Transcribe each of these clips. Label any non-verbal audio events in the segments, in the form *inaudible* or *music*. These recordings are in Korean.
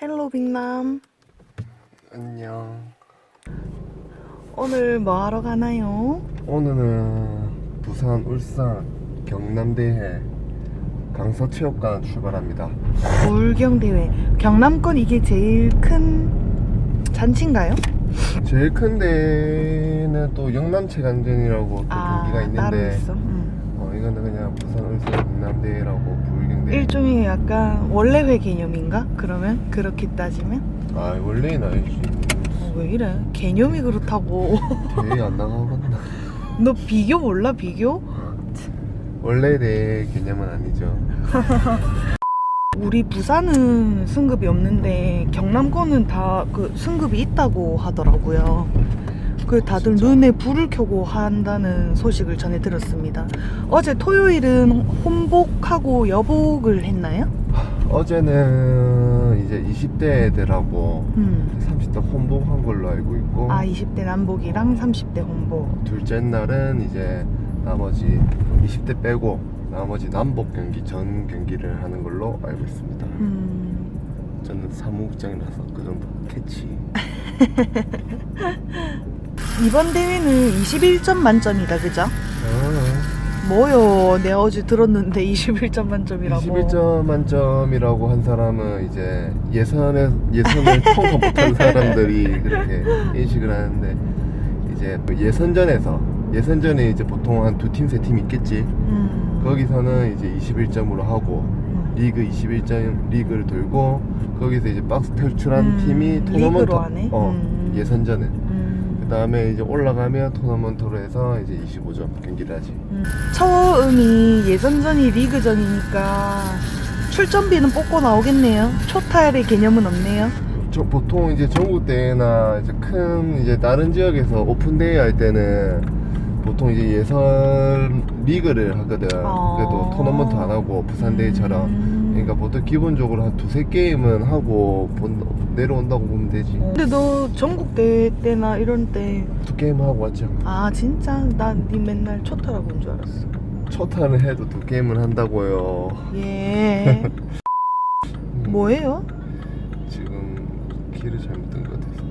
헬로 빅남 안녕. 오늘 뭐 하러 가나요? 오늘은 부산, 울산, 경남대해 강서체육관 출발합니다. 불경대회 경남권 이게 제일 큰 잔치인가요? 제일 큰 데는 또 영남체강전이라고 또 경기가 따로 있는데 있어 음. 어, 이거는 그냥 부산, 울산, 경남대회라고 불경대 회. 일종의 약간 원래회 개념인가? 그러면 그렇게 따지면 아 원래는 알지. 어, 왜 이래? 개념이 그렇다고 *laughs* 대회 안 나가봤나? 너 비교 몰라 비교? 원래 내 개념은 아니죠. *laughs* 우리 부산은 승급이 없는데 경남권은 다 그 승급이 있다고 하더라고요. 그 다들? 눈에 불을 켜고 한다는 소식을 전해 들었습니다. 어제 토요일은 혼복하고 여복을 했나요? 어제는 이제 20대 애들하고 음. 30대 혼복한 걸로 알고 있고 아 20대 남복이랑 30대 혼복. 둘째 날은 이제 나머지 20대 빼고 나머지 남북 경기 전 경기를 하는 걸로 알고 있습니다. 음. 저는 사무국장이라서 그 정도 캐치. *laughs* 이번 대회는 21점 만점이다, 그죠? 아, 뭐요? 내가 어제 들었는데 *laughs* 21점 만점이라고. 21점 만점이라고 한 사람은 이제 예선에 예선을 통과 못한 사람들이 그렇게 인식을 하는데 이제 또 예선전에서 예선전에 이제 보통 한 두 팀 세 팀 있겠지. 음. 거기서는 이제 21점으로 하고 음. 리그 21점 리그를 돌고 거기서 이제 박스 탈출한 음, 팀이 토너먼트 하네? 어 음. 예선전은 음. 그 다음에 이제 올라가면 토너먼트로 해서 이제 25점 경기를 하지 음. 처음이 예선전이 리그전이니까 출전비는 뽑고 나오겠네요. 초탈의 개념은 없네요. 저 보통 이제 전국 대회나 이제 큰 이제 다른 지역에서 오픈 대회 할 때는 보통 이제 예선 리그를 하거든 어. 그래도 토너먼트 안 하고 부산 대회처럼 음. 그러니까 보통 기본적으로 한 두세 게임은 하고 본- 내려온다고 보면 되지 근데 너 전국 대회 때나 이런 때두 게임 하고 왔죠 아 진짜 난네 맨날 초탈하고 온 줄 알았어. 초타는 해도 두 게임을 한다고요. 예. *laughs* 뭐예요? 지금 길을 잘못 든 것 같아서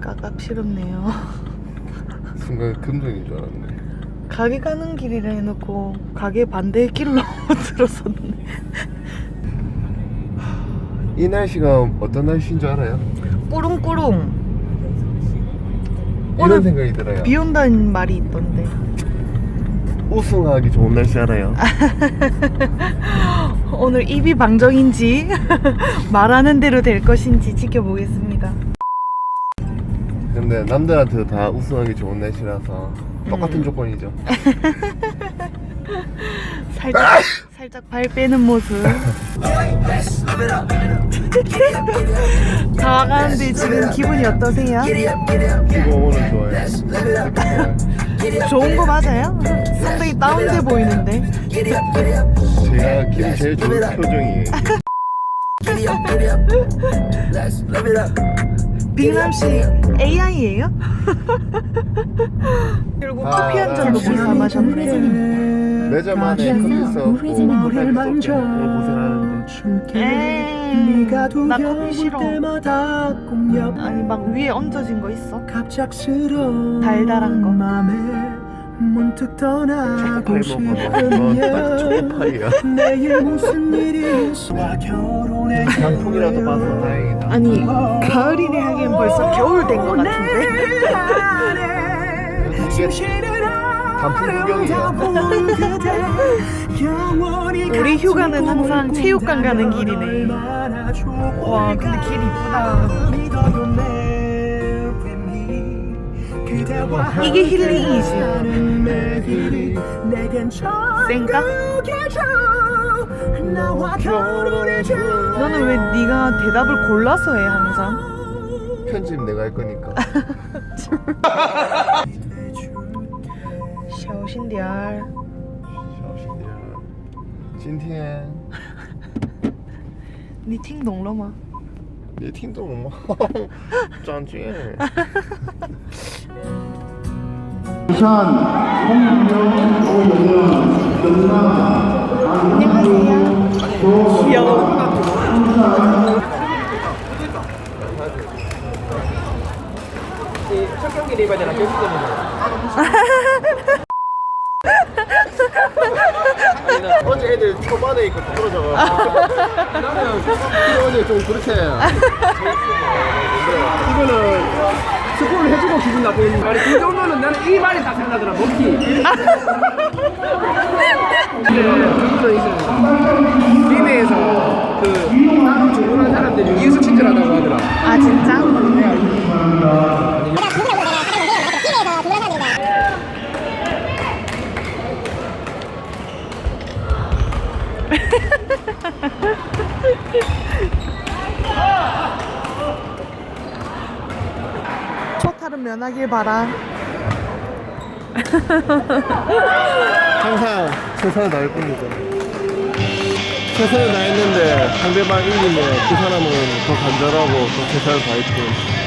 깝깝스럽네요. 순간 금동인 줄 알았네. 가게 가는 길이라 해놓고 가게 반대 길로 *laughs* 들어섰네. 이 날씨가 어떤 날씨인 줄 알아요? 꾸릉꾸릉. 이런 오늘 생각이 들어요. 비 온다는 말이 있던데. 우승하기 좋은 날씨 알아요? *laughs* 오늘 입이 방정인지 *laughs* 말하는 대로 될 것인지 지켜보겠습니다. 근데 남들한테도 다 우승하기 좋은 날씨라서 똑같은 음. 조건이죠. *laughs* 살짝 살짝 발 빼는 모습. 다가가는데 지금 기분이 어떠세요? 이거 오늘 좋아요. *laughs* 좋은 거 맞아요? 상당히 다운돼 보이는데. 제가 기분 제일 좋은 표정이에요. *laughs* 빅남 씨 AI예요? 결국 *laughs* 커피 한 잔도 못사 마셨네. 매점 안에 커피 써고 고생하는데 에이, 나 커피 싫어. 아니 막 위에 얹어진 거 있어? 갑작스러운 달달한 거. 문득 떠나고 싶으면 초코파 이야. 내일 무슨 일이 있어 결혼의 단풍이라도 봐서 다행이다. 아니 가을이네 하기엔 벌써 겨울 된거 같은데. 단풍 구경이야. 우리 휴가는 항상 체육관 가는 길이네. 와 근데 길 이쁘다. 이게 힐링이지 생각? 음. 너는 왜 네가 대답을 골라서 해 항상? 편집 내가 할 거니까. *laughs* 샤오신디알 샤오신디야. 찐티엔. 니팅 농러마 你听懂了吗？张军。 부산, 홍명, 오영영, 연남, 안녕하세요. 귀여워. 첫 경기 *laughs* 어제 애들 초반에 있고 떨어져가지고. 어제 좀 그렇게 이거는 스포를 해주고 기분 나쁜 말이 그 정도는 나는 이 말이 다 생각나더라 먹기. 근데 그거는 이제 리메에서 그 따로 주문한 사람들이 이유수 친절하다고 하더라. 아 진짜? *laughs* 초탈은 면하길 바라. 항상 최선을 다할 겁니다 최선을 다했는데 상대방 이기면 그 사람은 더 간절하고 더 최선을 다했고